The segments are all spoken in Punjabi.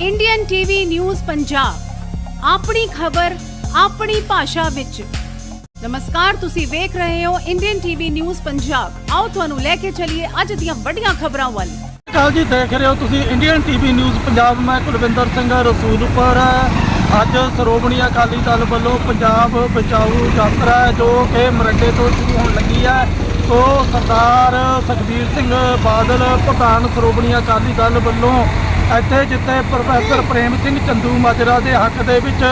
ਇੰਡੀਅਨ ਟੀਵੀ ਨਿਊਜ਼ ਪੰਜਾਬ ਆਪਣੀ ਖਬਰ, ਆਪਣੀ ਭਾਸ਼ਾ ਵਿੱਚ। ਨਮਸਕਾਰ, ਤੁਸੀਂ ਵੇਖ ਰਹੇ ਹੋ ਇੰਡੀਅਨ ਟੀਵੀ ਨਿਊਜ਼ ਪੰਜਾਬ ਆਓ ਤੁਹਾਨੂੰ ਲੈ ਕੇ ਚੱਲੀਏ ਅੱਜ ਦੀਆਂ ਵੱਡੀਆਂ ਖਬਰਾਂ ਵੱਲ। ਕਾਲ ਜੀ, ਦੇਖ ਰਹੇ ਹੋ ਤੁਸੀਂ ਇੰਡੀਅਨ ਟੀਵੀ ਨਿਊਜ਼ ਪੰਜਾਬ ਮੈਂ ਕੁਲਵਿੰਦਰ ਸਿੰਘ ਰਸੂਲਪੁਰ। ਅੱਜ ਸ਼੍ਰੋਮਣੀ ਅਕਾਲੀ ਦਲ ਵੱਲੋਂ ਪੰਜਾਬ ਬਚਾਓ ਯਾਤਰਾ, ਜੋ ਕਿ ਮਰੰਡੇ ਤੋਂ ਸ਼ੁਰੂ ਹੋਣ ਲੱਗੀ ਹੈ ਸੋ ਸਰਦਾਰ ਸੁਖਬੀਰ ਸਿੰਘ ਬਾਦਲ, ਪ੍ਰਧਾਨ ਸ਼੍ਰੋਮਣੀ ਅਕਾਲੀ ਦਲ ਵੱਲੋਂ ਇੱਥੇ ਜਿੱਥੇ ਪ੍ਰੋਫੈਸਰ ਪ੍ਰੇਮ ਸਿੰਘ ਚੰਦੂ ਮਾਜਰਾ ਦੇ ਹੱਕ ਦੇ ਵਿੱਚ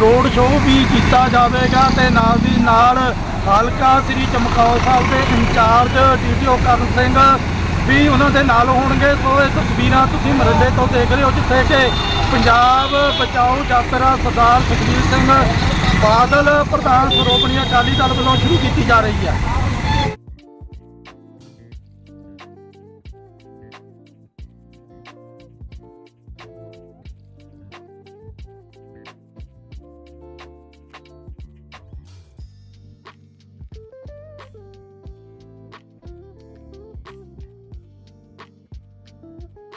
ਰੋਡ ਸ਼ੋਅ ਵੀ ਕੀਤਾ ਜਾਵੇਗਾ ਤੇ ਨਾਲ ਦੀ ਨਾਲ ਹਲਕਾ ਸ੍ਰੀ ਚਮਕੌਰ ਸਾਹਿਬ ਦੇ ਇੰਚਾਰਜ ਡੀਟੀਓ ਕਰਨ ਸਿੰਘ ਵੀ ਉਹਨਾਂ ਦੇ ਨਾਲ ਹੋਣਗੇ। ਸੋ ਇਹ ਤਸਵੀਰਾਂ ਤੁਸੀਂ ਮਰੰਡੇ ਤੋਂ ਦੇਖ ਰਹੇ ਹੋ, ਜਿੱਥੇ ਕਿ ਪੰਜਾਬ ਬਚਾਓ ਯਾਤਰਾ ਸਰਦਾਰ ਸੁਖਬੀਰ ਸਿੰਘ ਬਾਦਲ ਪ੍ਰਧਾਨ ਸ਼੍ਰੋਮਣੀ ਅਕਾਲੀ ਦਲ ਵੱਲੋਂ ਸ਼ੁਰੂ ਕੀਤੀ ਜਾ ਰਹੀ ਹੈ।